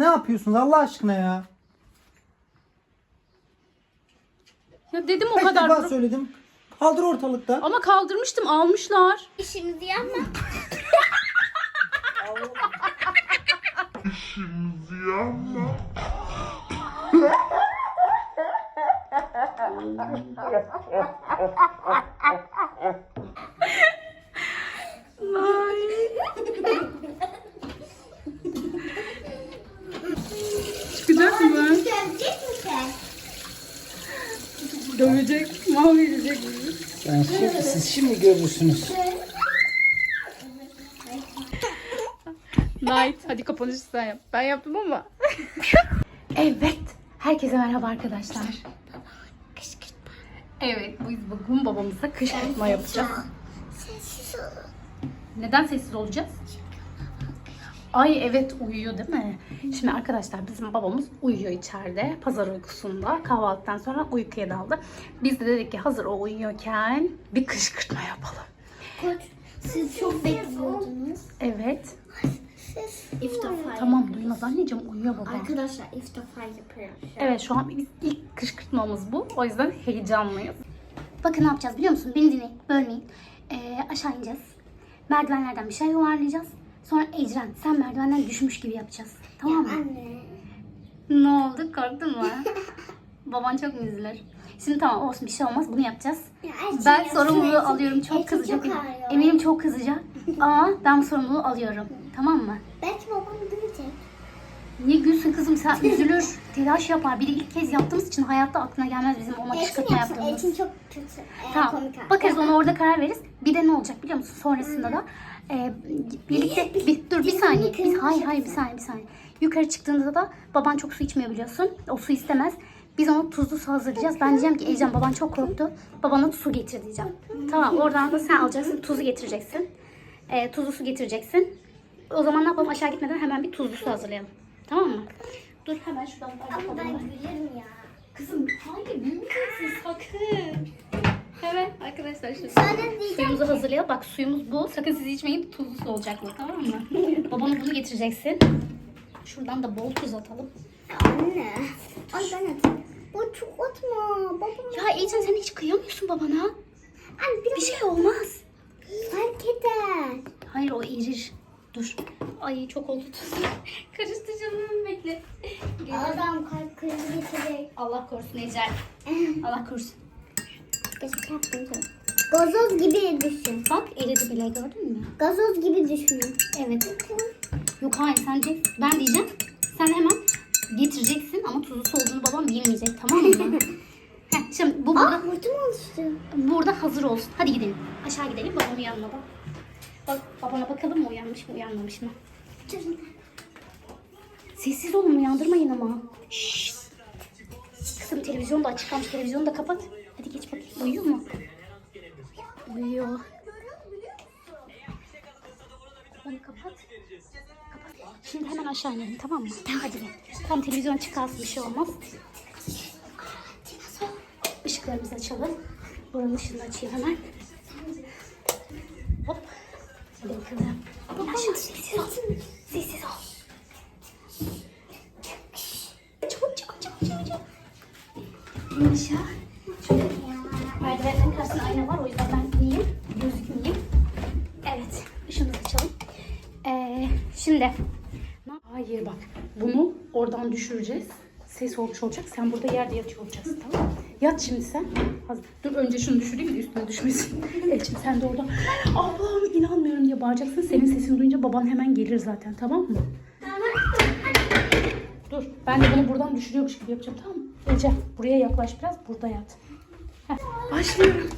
ne yapıyorsunuz Allah aşkına ya? Ya dedim o Kaç kadar. defa söyledim. Kaldır ortalıkta. Ama kaldırmıştım almışlar. İşimizi yapma. Çıkacak mı? Görecek misin? Dövecek, mahvedecek Yani şimdi, siz şimdi görürsünüz. Night. Hadi kapanışı sen yap. Ben yaptım ama. evet. Herkese merhaba arkadaşlar. Kışkırtma. Evet, biz bugün babamıza kışkırtma yapacağız. Sessiz olun. Neden sessiz olacağız? Ay evet uyuyor değil mi? Şimdi arkadaşlar bizim babamız uyuyor içeride. Pazar uykusunda. Kahvaltıdan sonra uykuya daldı. Biz de dedik ki hazır o uyuyorken bir kışkırtma yapalım. Koç, siz çok bekliyordunuz. Evet. Siz iftafar. Tamam duymaz anneciğim uyuyor baba. Arkadaşlar şu an. Evet şu an biz ilk kışkırtmamız bu. O yüzden heyecanlıyız. Bakın ne yapacağız biliyor musun? Beni dinleyin, bölmeyin. Ee, aşağı ineceğiz. Merdivenlerden bir şey yuvarlayacağız. Sonra Ecren, sen merdivenden düşmüş gibi yapacağız. Tamam mı? Anne. Ne oldu? Korktun mu? Baban çok mu üzülür? Şimdi tamam olsun bir şey olmaz. Bunu yapacağız. Ya Ben yapsın, sorumluluğu Elçin. alıyorum. Çok Elçin kızacak. çok ağrıyor. Eminim çok kızacak. Ama ben sorumluluğu alıyorum. Tamam mı? Belki babam duyacak. Niye gülsün kızım sen üzülür. Telaş yapar. Bir de ilk kez yaptığımız için hayatta aklına gelmez bizim ona Elçin kışkırtma yapsın. yaptığımız. Elçin çok kötü. Ee, Tamam. komik. Bakarız ona orada karar veririz. Bir de ne olacak biliyor musun? Sonrasında da e, birlikte bir, dur bir saniye. Bir, hayır hayır bir saniye bir saniye. Yukarı çıktığında da baban çok su içmiyor biliyorsun. O su istemez. Biz ona tuzlu su hazırlayacağız. Ben diyeceğim ki Ecem baban çok korktu. Babana su getir diyeceğim. Tamam oradan da sen alacaksın tuzu getireceksin. E, tuzlu su getireceksin. O zaman ne yapalım aşağı gitmeden hemen bir tuzlu su hazırlayalım. Tamam mı? Dur hemen şuradan Ama ben gülerim ya. Kızım hayır gülmeyeceksin sakın. Evet arkadaşlar diyeceğim Suyumuzu hazırlayalım. Bak suyumuz bu. Sakın siz içmeyin. Tuzlu su olacak bu tamam mı? Babana bunu getireceksin. Şuradan da bol tuz atalım. Anne. Ay ben atayım. Bu çok atma. Babam. Ya Ecem sen hiç kıyamıyorsun babana. Anne biraz Bir şey olmaz. fark eder. Hayır o erir. Dur. Ay çok oldu tuz. Karıştı canım bekle. Adam kalp krizi geçirecek. Allah korusun Ecem. Allah korusun. Yaptım. Gazoz gibi düşün. Bak eridi bile gördün mü? Gazoz gibi düşünün. Evet. Yok hayır sen de ben diyeceğim. Sen hemen getireceksin ama tuzlu olduğunu babam bilmeyecek tamam mı? Heh, şimdi bu burada, Aa hortum oluştu. burada hazır olsun. Hadi gidelim. Aşağı gidelim babam uyanmadan. Bak babana bakalım mı uyanmış mı uyanmamış mı? Sessiz olun uyandırmayın ama. Şşş. Kızım televizyon da açık kalmış. Televizyonu da kapat. Hadi geç bakayım. Uyuyor mu? Uyuyor. Onu kapat. Kapat. Şimdi hemen aşağı inelim tamam mı? Hadi gel. Tam televizyon çıkarsın bir şey olmaz. Işıklarımızı açalım. Buranın ışığını açayım hemen. Hop. Hadi bakalım. Aşağı sessiz ol. Sessiz ol. Çabuk çabuk çabuk çabuk çabuk. İn aşağı. Karşısında ayna var o yüzden ben ineyim. Gözükmeyeyim. Evet. Işığımızı açalım. Ee, şimdi. Hayır bak bunu oradan düşüreceğiz. Ses olmuş olacak. Sen burada yerde yatıyor olacaksın tamam? Yat şimdi sen. Hazır. Dur önce şunu düşüreyim de üstüne düşmesin. Elçin sen de orada. Allah'ım inanmıyorum diye bağıracaksın. Senin sesini duyunca baban hemen gelir zaten tamam mı? Dur ben de bunu buradan düşürüyormuş gibi yapacağım tamam mı? Ece buraya yaklaş biraz burada yat. Başlıyorum.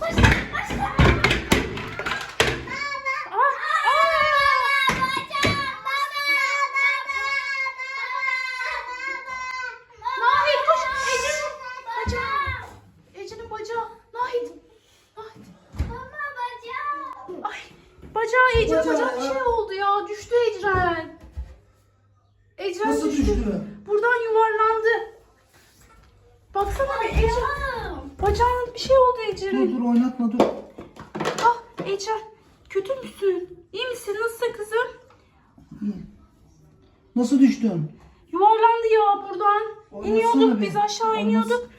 Nahit koş. Ece'nin bacağı. Ece'nin bacağı. Nahit. Nahit. Ay bacağı Ece'nin bacağı bir şey oldu ya. Düştü Ecren. Ecren Nasıl düştü. düştü? Buradan yuvarlandı. Baksana bir Ecren. Bacağına bir şey oldu Dur Ece'nin. dur oynatma dur. Ah Ecren. Kötü müsün? İyi misin? Nasılsın kızım? İyi. Nasıl düştün? Yuvarlandı ya buradan. Oynasana İniyorduk bir. biz aşağı Oynas- iniyorduk.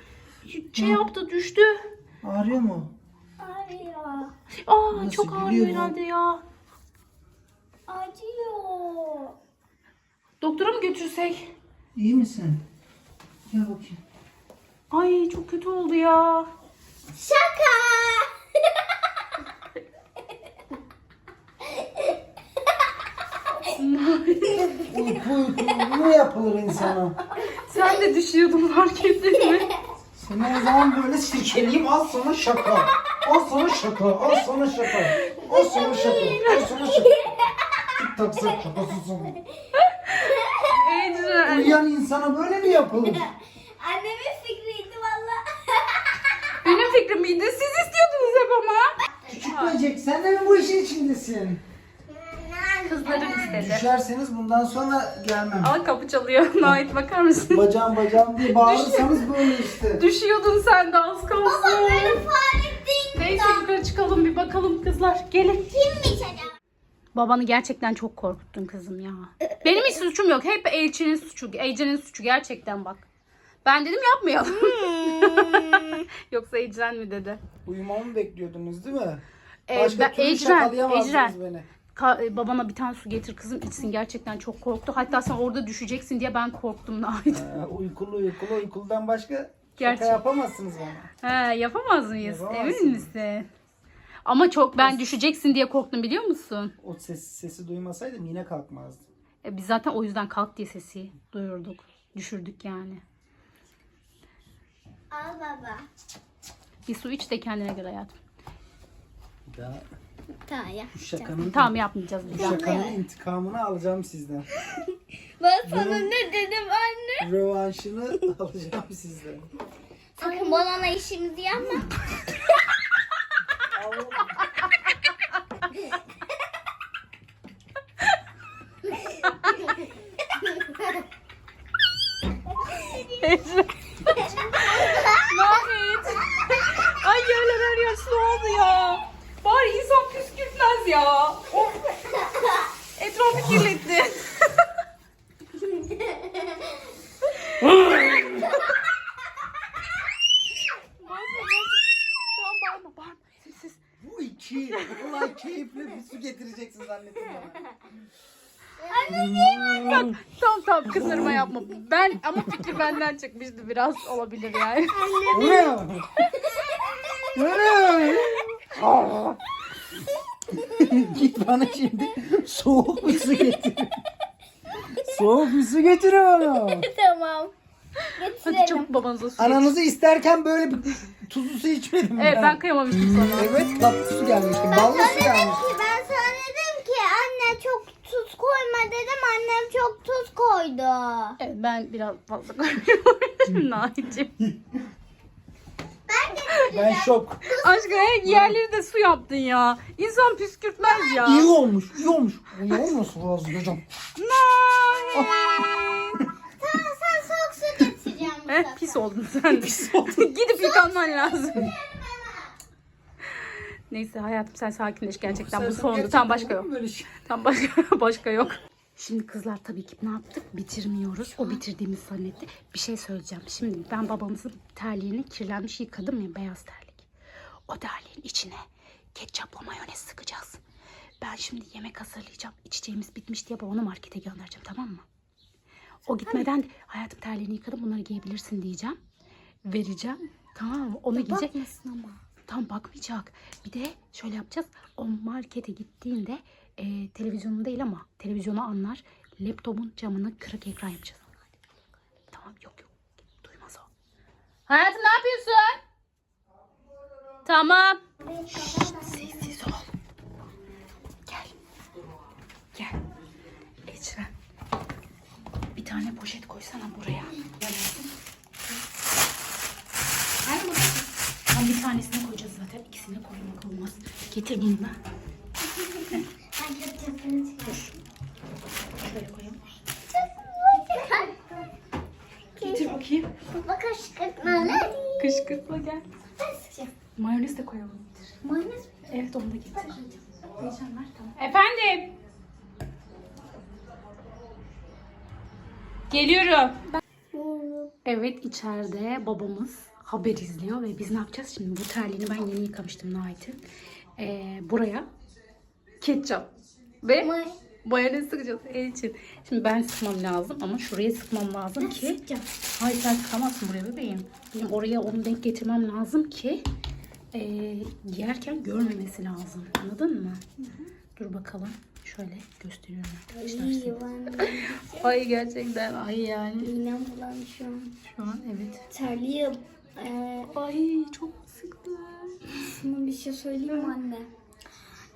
Şey yaptı düştü. Ağrıyor mu? Ağrıyor. Aa Nasıl çok ağrıyor herhalde ya. Acıyor. Doktora mı götürsek? İyi misin? Gel bakayım. Ay çok kötü oldu ya. Şaka. Uyku uyku mu yapılır insana? Sen de düşüyordun fark ettin mi? Seni o zaman böyle silkeleyeyim al sana şaka. Al sana şaka. Al sana şaka. Al sana şaka. Al sana şaka. Tik tak sak şakasısın. Ecren. Uyuyan insana böyle mi yapılır? Benim miydi? Siz istiyordunuz hep ama. Küçük böcek sen de mi bu işin içindesin? Kızlarım istedi. Düşerseniz bundan sonra gelmem. Aa kapı çalıyor. Nait bakar mısın? Bacağım bacağım diye bağırırsanız böyle işte. Düşüyordun sen de az kalsın. Böyle fare değil. Neyse yukarı çıkalım bir bakalım kızlar. Gelin. Kimmiş acaba? Babanı gerçekten çok korkuttun kızım ya. Benim hiç suçum yok. Hep Elçin'in suçu. Ece'nin suçu gerçekten bak. Ben dedim yapmayalım. Yoksa Ecren mi dedi? Uyumamı bekliyordunuz değil mi? Ee, Başka ben- türlü Ecren, Ecren. beni. Ka- e, babana bir tane su getir kızım içsin. Gerçekten çok korktu. Hatta sen orada düşeceksin diye ben korktum Nait. Ee, uykulu uykulu uykuldan başka Gerçek. şaka yapamazsınız bana. He yapamaz mıyız? Yapamazsın. Emin misin? Ama çok ben düşeceksin diye korktum biliyor musun? O ses, sesi duymasaydım yine kalkmazdım. E, biz zaten o yüzden kalk diye sesi duyurduk. Düşürdük yani. Al baba. Bir su iç de kendine göre hayatım. Ya Tamam ya. bu şakanın, Tamam yapmayacağız bir bu daha. şakanın intikamını alacağım sizden. Ben sana ne dedim anne? Rövanşını alacağım sizden. Sakın bana işimizi yapma. Ay yerler her yer su oldu ya. Bari insan püskürtmez ya. Of. Etrafı kirletti. Bağırma, bağırma. Tamam bağırma bağırma. Sessiz. Bu iki olay keyifli bir su getireceksin zannettim bana. Tamam tamam kızlarıma yapma. Ben ama fikir benden çıkmıştı biraz olabilir yani. Bu ne? Bu ne? Aa! Git bana şimdi soğuk bir su getir. soğuk bir su getir bana. tamam. Hadi Getirelim. çabuk babanıza su. Ananızı isterken böyle bir tuzlu su içmedim Evet ben kıyamamıştım sana. Evet tatlı su gelmişti. Ballı su gelmişti. Ki ben sana dedim ki anne çok tuz koyma dedim. Annem çok tuz koydu. Evet ben biraz fazla koyuyorum. Nahi'cim. Ben de Ben şok. Aşkım he, yerleri de su yaptın ya. İnsan püskürtmez ya. İyi olmuş, iyi olmuş. İyi olmasın lazım hocam. Nahi. Tamam sen soğuk su getireceğim bu Eh, sefer. pis oldun sen. Pis oldun. Gidip yıkanman lazım. Neyse hayatım sen sakinleş gerçekten bu sondu. Tam başka yok. Böyle şey? Tam başka başka yok. Şimdi kızlar tabii ki ne yaptık? Bitirmiyoruz. O bitirdiğimiz zannetti. Bir şey söyleyeceğim. Şimdi ben babamızın terliğini kirlenmiş yıkadım ya beyaz terlik. O terliğin içine ketçapla mayonez sıkacağız. Ben şimdi yemek hazırlayacağım. İçeceğimiz bitmiş diye babamı markete göndereceğim tamam mı? O gitmeden de, hayatım terliğini yıkadım bunları giyebilirsin diyeceğim. Vereceğim. Tamam mı? Onu giyecek. Bakmasın ama. Tam bakmayacak. Bir de şöyle yapacağız. O markete gittiğinde e, televizyonun değil ama televizyonu anlar. Laptopun camını kırık ekran yapacağız. Tamam yok yok. Duymaz o. Hayatım ne yapıyorsun? Tamam. Şşt, sessiz ol. Gel. Gel. Ecren. Bir tane poşet koysana buraya. Nerede bu? Tam bir tanesini zaten. İkisini koymak olmaz. Getir bunu da. Dur. Şöyle koyalım. Getir bakayım. Baba kışkırtmalı. Kışkırtma gel. Mayonez de koyalım. Getir. Mayonez mi? Evet onu da getir. Heyecan var tamam. Efendim. Geliyorum. Evet içeride babamız haber izliyor ve biz ne yapacağız şimdi? Bu terliğini ben yeni yıkamıştım Nahit'in. Ee, buraya ketçap ve May- mayonez sıkacağız el için. Şimdi ben sıkmam lazım ama şuraya sıkmam lazım ki. Sıkacağım. Hayır sen sıkamazsın buraya bebeğim. Benim oraya onu denk getirmem lazım ki e, yerken görmemesi lazım. Anladın mı? Dur bakalım. Şöyle gösteriyorum arkadaşlar ben Ay gerçekten ay yani. midem bulandı şu an. Şu an evet. Terliği e, Ay çok sıktı. sana bir şey söyleyeyim mi anne?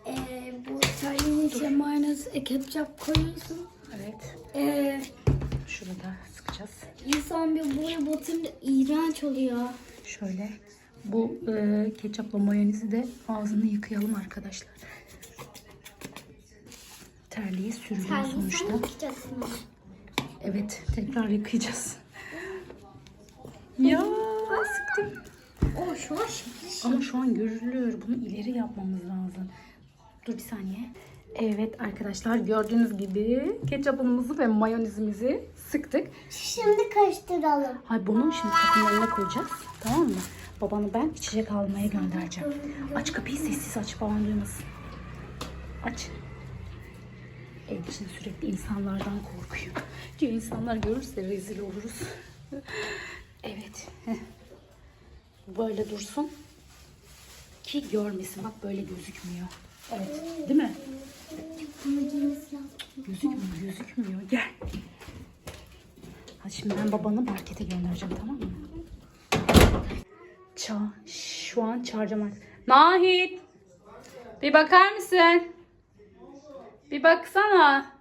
E, bu terliğin içine mayonez, e, ketçap koyuyorsun. Evet. E, Şurada sıkacağız. insan bir buraya batınca iğrenç oluyor. Şöyle. Bu e, ketçapla mayonezi de ağzını yıkayalım arkadaşlar. Terliği sürüyor Terliği sonuçta. sen yıkayacaksın. Evet, tekrar yıkayacağız. Ya sıktım. O şu an şekil. Ama şu an görülüyor. Bunu ileri yapmamız lazım. Dur bir saniye. Evet arkadaşlar gördüğünüz gibi ketçapımızı ve mayonezimizi sıktık. Şimdi karıştıralım. Hay bunu şimdi kapının önüne koyacağız. Tamam mı? Babanı ben içecek almaya göndereceğim. Aç kapıyı sessiz aç baban duymasın. Aç. Ev için sürekli insanlardan korkuyor. Diyor insanlar görürse rezil oluruz. evet. Böyle dursun. Ki görmesin. Bak böyle gözükmüyor. Evet. Değil mi? Gözükmüyor, gözükmüyor. Gel. Hadi şimdi ben babanı markete göndereceğim tamam mı? Ça şu an çağıracağım. Nahit! Bir bakar mısın? Bir baksana.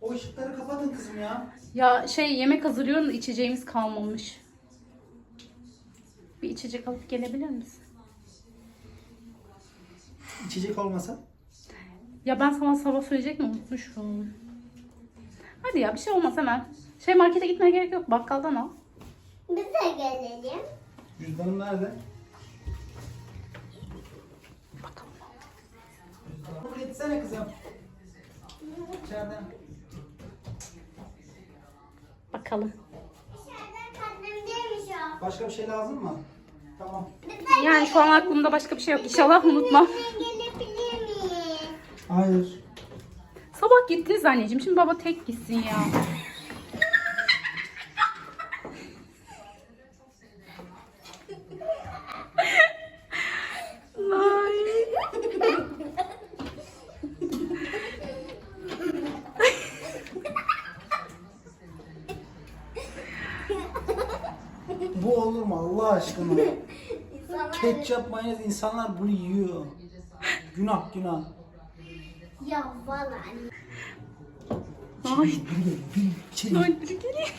O ışıkları kapatın kızım ya. Ya şey yemek hazırlıyorum da içeceğimiz kalmamış. Bir içecek alıp gelebilir misin? İçecek olmasa. Ya ben sana sabah söyleyecek mi unutmuşum. Hadi ya bir şey olmaz hemen. Şey markete gitmeye gerek yok. Bakkaldan al. Biz de gelelim. Cüzdanım nerede? Bakalım. Kabul etsene kızım. İçeriden. Bakalım. Başka bir şey lazım mı? Tamam. Yani şu an aklımda başka bir şey yok. İnşallah unutmam. Hayır. Sabah gittiniz anneciğim. Şimdi baba tek gitsin ya. Ay. Bu olur mu Allah aşkına? Ketçap mayonez insanlar bunu yiyor. Günah günah. ya valla. Ay. Gel, bir içeri. Ay, biri geliyor.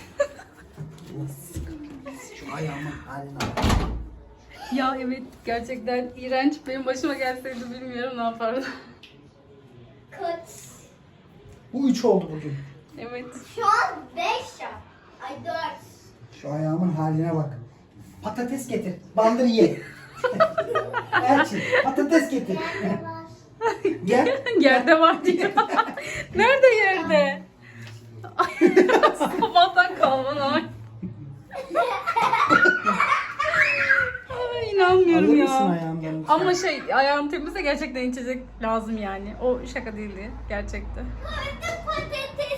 Şu ayağımın haline bak. Ya evet gerçekten iğrenç. Benim başıma gelseydi bilmiyorum ne yapardım. Kaç? Bu üç oldu bugün. Evet. Şu an 5 ya. Ay 4. Şu ayağımın haline bak. Patates getir. Bandır ye. Elçin patates getir. Gel. Yerde var diyor. Nerede yerde? Ay, Sabahtan kalman ay. Ay inanmıyorum Alır ya. mısın ayağımdan? Ama şey ayağım temizse gerçekten içecek lazım yani. O şaka değildi gerçekten. Koyduk patatesi.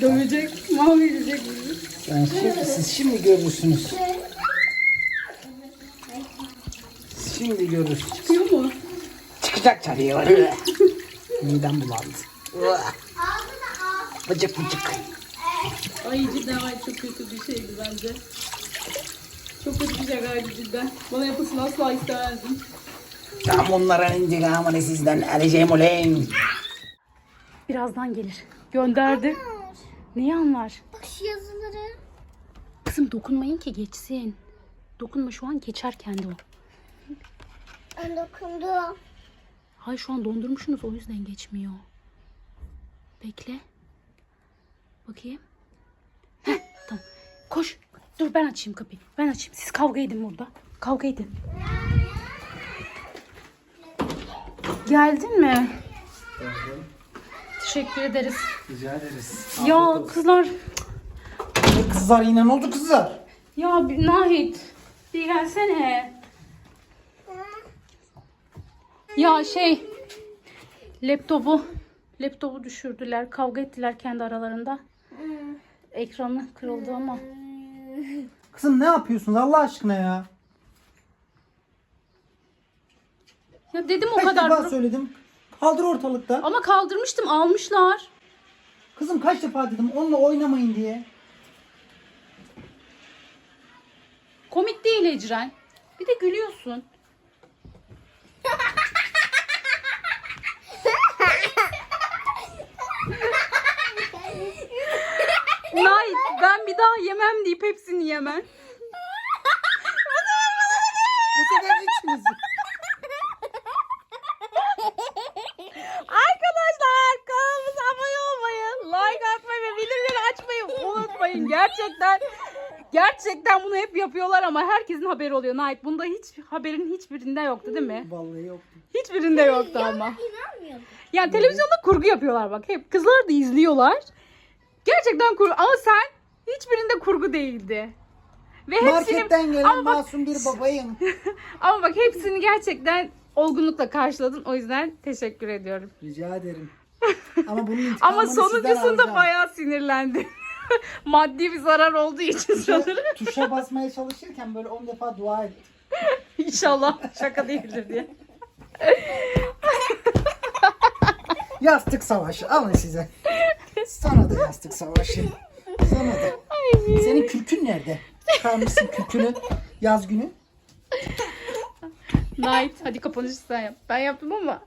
Dövecek, mahvedecek bizi. Yani şimdi, siz şimdi görürsünüz. Şimdi görürsünüz. Çıkıyor mu? Çıkacak çarıya. Midem bulandı. Bıcık bıcık. Ay cidden ay çok kötü bir şeydi bence. Çok kötü bir şakaydı cidden. Bana yapısını asla istemezdim. Tam onların intikamını sizden alacağım ulan. Birazdan gelir. Gönderdi. Neyi anlar? Bak şu yazıları. Kızım dokunmayın ki geçsin. Dokunma şu an geçer kendi o. Ben dokundum. Hay şu an dondurmuşsunuz o yüzden geçmiyor. Bekle. Bakayım. Heh, tamam. Koş. Dur ben açayım kapıyı. Ben açayım. Siz kavga edin burada. Kavga edin. Geldin mi? Teşekkür ederiz. Rica ederiz. Ya kızlar. Kızlar yine ne oldu kızlar? Ya bir- Nahit. Bir gelsene. Ya şey. Laptopu. Laptopu düşürdüler. Kavga ettiler kendi aralarında. Ekranı kırıldı ama. Kızım ne yapıyorsunuz Allah aşkına ya? Ya dedim o Kaç kadar. defa söyledim. Kaldır ortalıkta. Ama kaldırmıştım almışlar. Kızım kaç defa dedim onunla oynamayın diye. Komik değil Ecren. Bir de gülüyorsun. Nay ben bir daha yemem deyip hepsini yemem. Bu sefer içiniz. Arkadaşlar Gerçekten gerçekten bunu hep yapıyorlar ama herkesin haberi oluyor. Night bunda hiç haberin hiçbirinde yoktu değil mi? Vallahi yok. Hiçbirinde yoktu ama. İnanmıyorum. Yani televizyonda kurgu yapıyorlar bak. Hep kızlar da izliyorlar. Gerçekten kurgu ama sen hiçbirinde kurgu değildi. Ve hepsini Marketten gelen ama bak, masum bir babayım. ama bak hepsini gerçekten olgunlukla karşıladın. O yüzden teşekkür ediyorum. Rica ederim. Ama bunun intikamını Ama sizden sonuncusunda alacağım. bayağı sinirlendi. Maddi bir zarar olduğu için sanırım. Tuşa, tuşa basmaya çalışırken böyle 10 defa dua ettim. İnşallah şaka değildir diye. Yastık savaşı alın size. Sana da yastık savaşı. Sana da. Senin kürkün nerede? Çıkarmışsın kürkünü yaz günü. Night hadi kapanışı sen yap. Ben yaptım ama.